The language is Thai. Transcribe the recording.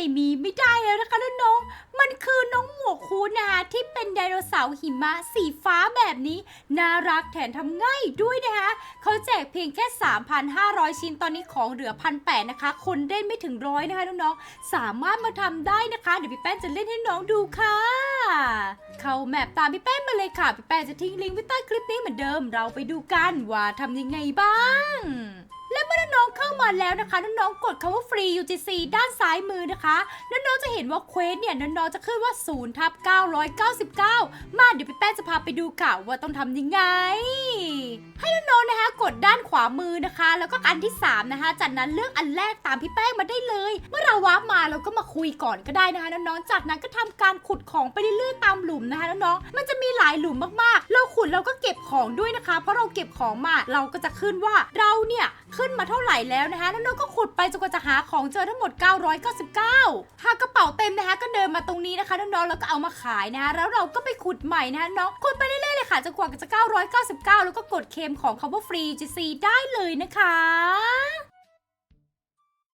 ไม่มีไม่ได้แล้วนะคะน้องๆมันคือน้องหมวกคูนะคะที่เป็นไดโนเสาร์หิมะสีฟ้าแบบนี้น่ารักแถมทำง่ายด้วยนะคะเขาแจกเพียงแค่ 3,500 ชิ้นตอนนี้ของเหลือพันแนะคะ คนเล่นไม่ถึงร้อยนะคะน้องๆสามารถมาทำได้นะคะ เดี๋ยวพี่แป้นจะเล่นให้น้องดูค่ะ เข้าแมปตามพี่แป้งมาเลยค่ะ พี่แป้งจะทิ้งลิงก์ไว้ใต้คลิปนี้เหมือนเดิม เราไปดูกันว่าทำยังไงบ้าง และเมื่อน้องเข้ามาแล้วนะคะ น้องๆกดคำว่าฟรี UGC ด้านซ้ายมือนะคะ น้องๆจะเห็นว่าเควสเนี่ยน้องๆจะขึ้นว่า0ทับ999 มาเดี๋ยวพี่แป้งจะพาไปดูค่ะว่าต้องทำยังไง ให้น้องๆนะคะ กดด้านามือนะคะ แล้วก็อันที่ 3 นะคะ จากนั้นเลือกอันแรกตามพี่แป้งมาได้เลย เมื่อเราวาร์ปมาเราก็มาคุยก่อนก็ได้นะคะน้องๆจากนั้นก็ทำการขุดของไปเรื่อยๆตามหลุมนะคะน้องๆมันจะมีหลายหลุมมากๆ เราขุดเราก็เก็บของด้วยนะคะ เพราะเราเก็บของมาเราก็จะขึ้นว่าเราเนี่ยขึ้นมาเท่าไหร่แล้วนะคะน้องๆก็ขุดไปจนกว่าจะหาของเจอทั้งหมด 999 หากกระเป๋าเต็มนะคะก็เดินมาตรงนี้นะคะน้องๆแล้วก็เอามาขายนะคะแล้วเราก็ไปขุดใหม่นะคะน้องขุดไปเรื่อย ค่ะจะกว่าจะ 999 แล้วก็กดเคมของคำว่าฟรี GC ได้เลยนะคะ